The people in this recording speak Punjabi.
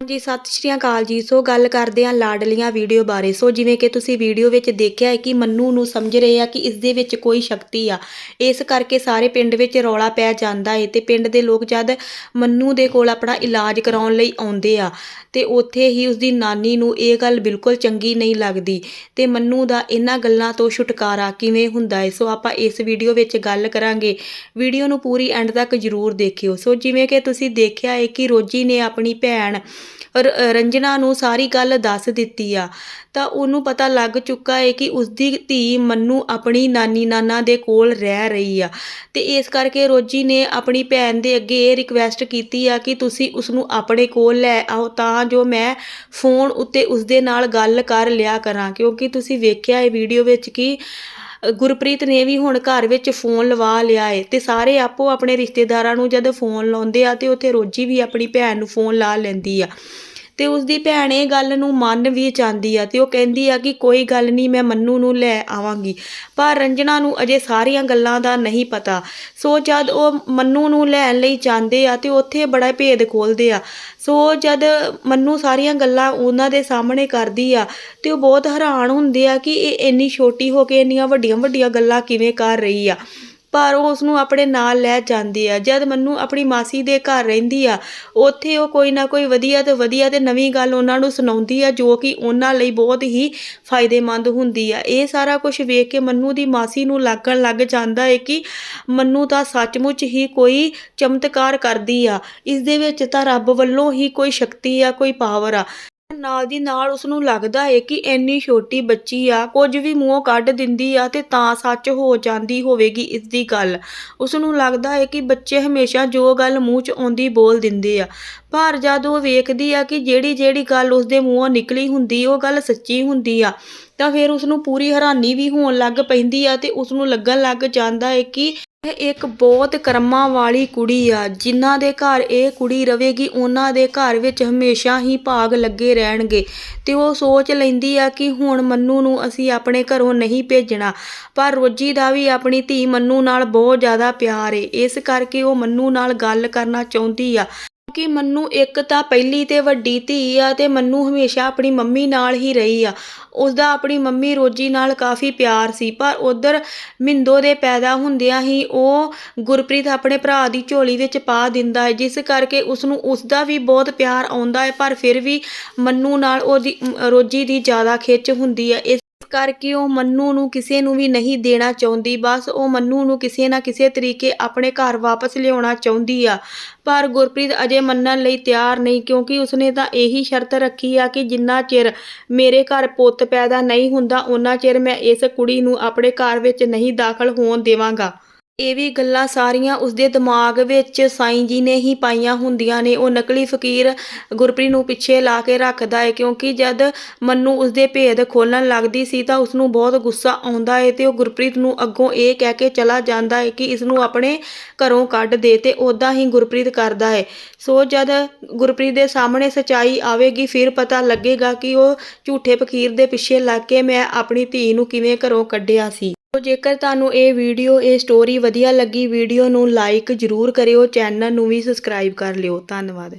ਜੀ, ਸਤਿ ਸ਼੍ਰੀ ਅਕਾਲ ਜੀ। ਸੋ ਗੱਲ ਕਰਦੇ ਹਾਂ ਲਾਡਲੀਆਂ ਵੀਡੀਓ ਬਾਰੇ। ਸੋ ਜਿਵੇਂ ਕਿ ਤੁਸੀਂ ਵੀਡੀਓ ਵਿੱਚ ਦੇਖਿਆ ਹੈ ਕਿ ਮੰਨੂ ਨੂੰ ਸਮਝ ਰਹੇ ਆ ਕਿ ਇਸ ਦੇ ਵਿੱਚ ਕੋਈ ਸ਼ਕਤੀ ਆ। ਇਸ ਕਰਕੇ ਸਾਰੇ ਪਿੰਡ ਵਿੱਚ ਰੌਲਾ ਪੈ ਜਾਂਦਾ ਏ ਤੇ ਪਿੰਡ ਦੇ ਲੋਕ ਜਦ ਮੰਨੂ ਦੇ ਕੋਲ ਆਪਣਾ ਇਲਾਜ ਕਰਾਉਣ ਲਈ ਆਉਂਦੇ ਆ ਤੇ ਉੱਥੇ ਹੀ ਉਸਦੀ ਨਾਨੀ ਨੂੰ ਇਹ ਗੱਲ ਬਿਲਕੁਲ ਚੰਗੀ ਨਹੀਂ ਲੱਗਦੀ ਤੇ ਮੰਨੂ ਦਾ ਇਹਨਾਂ ਗੱਲਾਂ ਤੋਂ ਛੁਟਕਾਰਾ ਕਿਵੇਂ ਹੁੰਦਾ ਏ? ਸੋ ਆਪਾਂ ਇਸ ਵੀਡੀਓ ਵਿੱਚ ਗੱਲ ਕਰਾਂਗੇ। ਵੀਡੀਓ ਨੂੰ ਪੂਰੀ ਐਂਡ ਤੱਕ ਜ਼ਰੂਰ ਦੇਖਿਓ। ਸੋ ਜਿਵੇਂ ਕਿ ਤੁਸੀਂ ਦੇਖਿਆ ਹੈ ਕਿ ਰੋਜੀ ਨੇ ਆਪਣੀ ਭੈਣ ਰੰਜਨਾ ਨੂੰ ਸਾਰੀ ਗੱਲ ਦੱਸ ਦਿੱਤੀ ਆ। ਤਾਂ ਉਹਨੂੰ ਪਤਾ ਲੱਗ ਚੁੱਕਾ ਹੈ ਕਿ ਉਸਦੀ ਧੀ ਮੰਨੂ ਆਪਣੀ ਨਾਨੀ ਨਾਨਾ ਦੇ ਕੋਲ ਰਹਿ ਰਹੀ ਆ। ਤੇ ਇਸ ਕਰਕੇ ਰੋਜੀ ਨੇ ਆਪਣੀ ਭੈਣ ਦੇ ਅੱਗੇ ਇਹ ਰਿਕਵੈਸਟ ਕੀਤੀ ਆ ਕਿ ਤੁਸੀਂ ਉਸ ਨੂੰ ਆਪਣੇ ਕੋਲ ਲੈ ਆਓ, ਤਾਂ ਜੋ ਮੈਂ ਫੋਨ ਉੱਤੇ ਉਸਦੇ ਨਾਲ ਗੱਲ ਕਰ ਲਿਆ ਕਰਾਂ। ਕਿਉਂਕਿ ਤੁਸੀਂ ਵੇਖਿਆ ਇਹ ਵੀਡੀਓ ਵਿੱਚ ਕਿ ਗੁਰਪ੍ਰੀਤ ਨੇ ਵੀ ਹੁਣ ਘਰ ਵਿੱਚ ਫੋਨ ਲਵਾ ਲਿਆ ਏ ਤੇ ਸਾਰੇ ਆਪੋ ਆਪਣੇ ਰਿਸ਼ਤੇਦਾਰਾਂ ਨੂੰ ਜਦ ਫੋਨ ਲਾਉਂਦੇ ਆ ਤੇ ਉੱਥੇ ਰੋਜੀ ਵੀ ਆਪਣੀ ਭੈਣ ਨੂੰ ਫੋਨ ਲਾ ਲੈਂਦੀ ਆ। ਤੇ ਉਸਦੀ ਭੈਣ ਇਹ ਗੱਲ ਨੂੰ ਮੰਨ ਵੀ ਜਾਂਦੀ ਆ ਤੇ ਉਹ ਕਹਿੰਦੀ ਆ ਕਿ ਕੋਈ ਗੱਲ ਨਹੀਂ, ਮੈਂ ਮੰਨੂ ਨੂੰ ਲੈ ਆਵਾਂਗੀ। ਪਰ ਰੰਜਨਾ ਨੂੰ ਅਜੇ ਸਾਰੀਆਂ ਗੱਲਾਂ ਦਾ ਨਹੀਂ ਪਤਾ। ਸੋ ਜਦ ਉਹ ਮੰਨੂ ਨੂੰ ਲੈਣ ਲਈ ਜਾਂਦੇ ਆ ਤੇ ਉੱਥੇ ਬੜਾ ਭੇਦ ਖੋਲਦੇ ਆ। ਸੋ ਜਦ ਮੰਨੂ ਸਾਰੀਆਂ ਗੱਲਾਂ ਉਹਨਾਂ ਦੇ ਸਾਹਮਣੇ ਕਰਦੀ ਆ ਤੇ ਉਹ ਬਹੁਤ ਹੈਰਾਨ ਹੁੰਦੇ ਆ ਕਿ ਇਹ ਇੰਨੀ ਛੋਟੀ ਹੋ ਕੇ ਇੰਨੀਆਂ ਵੱਡੀਆਂ ਵੱਡੀਆਂ ਗੱਲਾਂ ਕਿਵੇਂ ਕਰ ਰਹੀ ਆ। ਪਰ ਉਹ ਉਸ ਨੂੰ ਆਪਣੇ ਨਾਲ ਲੈ ਜਾਂਦੀ ਆ। ਜਦ ਮੰਨੂ ਆਪਣੀ ਮਾਸੀ ਦੇ ਘਰ ਰਹਿੰਦੀ ਆ, ਉੱਥੇ ਉਹ ਕੋਈ ਨਾ ਕੋਈ ਵਧੀਆ ਤੇ ਵਧੀਆ ਤੇ ਨਵੀਂ ਗੱਲ ਉਹਨਾਂ ਨੂੰ ਸੁਣਾਉਂਦੀ ਆ, ਜੋ ਕਿ ਉਹਨਾਂ ਲਈ ਬਹੁਤ ਹੀ ਫਾਇਦੇਮੰਦ ਹੁੰਦੀ ਆ। ਇਹ ਸਾਰਾ ਕੁਝ ਵੇਖ ਕੇ ਮੰਨੂ ਦੀ ਮਾਸੀ ਨੂੰ ਲੱਗਣ ਲੱਗ ਜਾਂਦਾ ਹੈ ਕਿ ਮੰਨੂ ਤਾਂ ਸੱਚਮੁੱਚ ਹੀ ਕੋਈ ਚਮਤਕਾਰ ਕਰਦੀ ਆ। ਇਸ ਦੇ ਵਿੱਚ ਤਾਂ ਰੱਬ ਵੱਲੋਂ ਹੀ ਕੋਈ ਸ਼ਕਤੀ ਆ, ਕੋਈ ਪਾਵਰ ਆ। ਨਾਲ ਦੀ ਨਾਲ ਉਸ ਨੂੰ ਲੱਗਦਾ ਹੈ ਕਿ ਇੰਨੀ ਛੋਟੀ ਬੱਚੀ ਆ, ਕੁਝ ਵੀ ਮੂੰਹੋਂ ਕੱਢ ਦਿੰਦੀ ਆ ਤੇ ਤਾਂ ਸੱਚ ਹੋ ਜਾਂਦੀ ਹੋਵੇਗੀ ਇਸ ਦੀ ਗੱਲ। ਉਸ ਨੂੰ ਲੱਗਦਾ ਹੈ ਕਿ ਬੱਚੇ ਹਮੇਸ਼ਾ ਜੋ ਗੱਲ ਮੂੰਹ 'ਚ ਆਉਂਦੀ ਬੋਲ ਦਿੰਦੇ ਆ। ਪਰ ਜਦ ਉਹ ਵੇਖਦੀ ਆ ਕਿ ਜਿਹੜੀ ਜਿਹੜੀ ਗੱਲ ਉਸਦੇ ਮੂੰਹੋਂ ਨਿਕਲੀ ਹੁੰਦੀ, ਉਹ ਗੱਲ ਸੱਚੀ ਹੁੰਦੀ ਆ, ਤਾਂ ਫਿਰ ਉਸ ਨੂੰ ਪੂਰੀ ਹੈਰਾਨੀ ਵੀ ਹੋਣ ਲੱਗ ਪੈਂਦੀ ਆ ਤੇ ਉਸ ਨੂੰ ਲੱਗਣ ਲੱਗ ਜਾਂਦਾ ਹੈ ਕਿ ਇਹ ਇੱਕ ਬਹੁਤ ਕਰਮਾਂ ਵਾਲੀ ਕੁੜੀ ਆ, ਜਿਨ੍ਹਾਂ ਦੇ ਘਰ ਇਹ ਕੁੜੀ ਰਵੇਗੀ, ਉਹਨਾਂ ਦੇ ਘਰ ਵਿੱਚ ਹਮੇਸ਼ਾ ਹੀ ਭਾਗ ਲੱਗੇ ਰਹਿਣਗੇ। ਤੇ ਉਹ ਸੋਚ ਲੈਂਦੀ ਆ ਕਿ ਹੁਣ ਮੰਨੂ ਨੂੰ ਅਸੀਂ ਆਪਣੇ ਘਰੋਂ ਨਹੀਂ ਭੇਜਣਾ, ਪਰ ਰੋਜੀ ਦਾ ਵੀ ਆਪਣੀ ਧੀ ਮੰਨੂ ਨਾਲ ਬਹੁਤ ਜ਼ਿਆਦਾ ਪਿਆਰ ਏ। ਇਸ ਕਰਕੇ ਉਹ ਮੰਨੂ ਨਾਲ ਗੱਲ ਕਰਨਾ ਚਾਹੁੰਦੀ ਆ। ਕਿਉਂਕਿ ਮੰਨੂ ਇੱਕ ਤਾਂ ਪਹਿਲੀ ਅਤੇ ਵੱਡੀ ਧੀ ਆ ਅਤੇ ਮੰਨੂ ਹਮੇਸ਼ਾ ਆਪਣੀ ਮੰਮੀ ਨਾਲ ਹੀ ਰਹੀ ਆ। ਉਸਦਾ ਆਪਣੀ ਮੰਮੀ ਰੋਜੀ ਨਾਲ ਕਾਫੀ ਪਿਆਰ ਸੀ, ਪਰ ਉੱਧਰ ਮਿੰਦੋ ਦੇ ਪੈਦਾ ਹੁੰਦਿਆਂ ਹੀ ਉਹ ਗੁਰਪ੍ਰੀਤ ਆਪਣੇ ਭਰਾ ਦੀ ਝੋਲੀ ਵਿੱਚ ਪਾ ਦਿੰਦਾ ਹੈ, ਜਿਸ ਕਰਕੇ ਉਸ ਨੂੰ ਉਸਦਾ ਵੀ ਬਹੁਤ ਪਿਆਰ ਆਉਂਦਾ ਹੈ, ਪਰ ਫਿਰ ਵੀ ਮੰਨੂ ਨਾਲ ਉਹਦੀ ਰੋਜੀ ਦੀ ਜ਼ਿਆਦਾ ਖਿੱਚ ਹੁੰਦੀ ਹੈ। ਇਸ ਕਰਕੇ ਉਹ ਮੰਨੂ ਨੂੰ ਕਿਸੇ ਨੂੰ ਵੀ ਨਹੀਂ ਦੇਣਾ ਚਾਹੁੰਦੀ। ਬਸ ਉਹ ਮੰਨੂ ਨੂੰ ਕਿਸੇ ਨਾ ਕਿਸੇ ਤਰੀਕੇ ਆਪਣੇ ਘਰ ਵਾਪਸ ਲਿਆਉਣਾ ਚਾਹੁੰਦੀ ਆ। ਪਰ ਗੁਰਪ੍ਰੀਤ ਅਜੇ ਮੰਨਣ ਲਈ ਤਿਆਰ ਨਹੀਂ, ਕਿਉਂਕਿ ਉਸਨੇ ਤਾਂ ਇਹੀ ਸ਼ਰਤ ਰੱਖੀ ਆ ਕਿ ਜਿੰਨਾ ਚਿਰ ਮੇਰੇ ਘਰ ਪੁੱਤ ਪੈਦਾ ਨਹੀਂ ਹੁੰਦਾ ਉਹਨਾਂ ਚਿਰ ਮੈਂ ਇਸ ਕੁੜੀ ਨੂੰ ਆਪਣੇ ਘਰ ਵਿੱਚ ਨਹੀਂ ਦਾਖਲ ਹੋਣ ਦੇਵਾਂਗਾ। ਇਹ ਵੀ ਗੱਲਾਂ ਸਾਰੀਆਂ ਉਸਦੇ ਦਿਮਾਗ ਵਿੱਚ ਸਾਈਂ ਜੀ ਨੇ ਹੀ ਪਾਈਆਂ ਹੁੰਦੀਆਂ ਨੇ। ਉਹ ਨਕਲੀ ਫਕੀਰ ਗੁਰਪ੍ਰੀਤ ਨੂੰ ਪਿੱਛੇ ਲਾ ਕੇ ਰੱਖਦਾ ਹੈ ਕਿਉਂਕਿ ਜਦ ਮੰਨੂ ਉਸਦੇ ਭੇਦ ਖੋਲਣ ਲੱਗਦੀ ਸੀ ਤਾਂ ਉਸ ਨੂੰ ਬਹੁਤ ਗੁੱਸਾ ਆਉਂਦਾ ਹੈ ਤੇ ਉਹ ਗੁਰਪ੍ਰੀਤ ਨੂੰ ਅੱਗੋਂ ਇਹ ਕਹਿ ਕੇ ਚਲਾ ਜਾਂਦਾ ਹੈ ਕਿ ਇਸ ਨੂੰ ਆਪਣੇ ਘਰੋਂ ਕੱਢ ਦੇ ਤੇ ਉਦਾਂ ਹੀ ਗੁਰਪ੍ਰੀਤ ਕਰਦਾ ਹੈ ਸੋ ਜਦ ਗੁਰਪ੍ਰੀਤ ਦੇ ਸਾਹਮਣੇ ਸਚਾਈ ਆਵੇਗੀ, ਫਿਰ ਪਤਾ ਲੱਗੇਗਾ ਕਿ ਉਹ ਝੂਠੇ ਫਕੀਰ ਦੇ ਪਿੱਛੇ ਲੱਗ ਕੇ ਮੈਂ ਆਪਣੀ ਧੀ ਨੂੰ ਕਿਵੇਂ ਘਰੋਂ ਕੱਢਿਆ ਸੀ। ਸੋ ਜੇਕਰ ਤੁਹਾਨੂੰ ਇਹ ਵੀਡੀਓ, ਇਹ ਸਟੋਰੀ ਵਧੀਆ ਲੱਗੀ, ਵੀਡੀਓ ਨੂੰ ਲਾਈਕ ਜ਼ਰੂਰ ਕਰਿਓ ਚੈਨਲ ਨੂੰ ਵੀ ਸਬਸਕ੍ਰਾਈਬ ਕਰ ਲਿਓ। ਧੰਨਵਾਦ।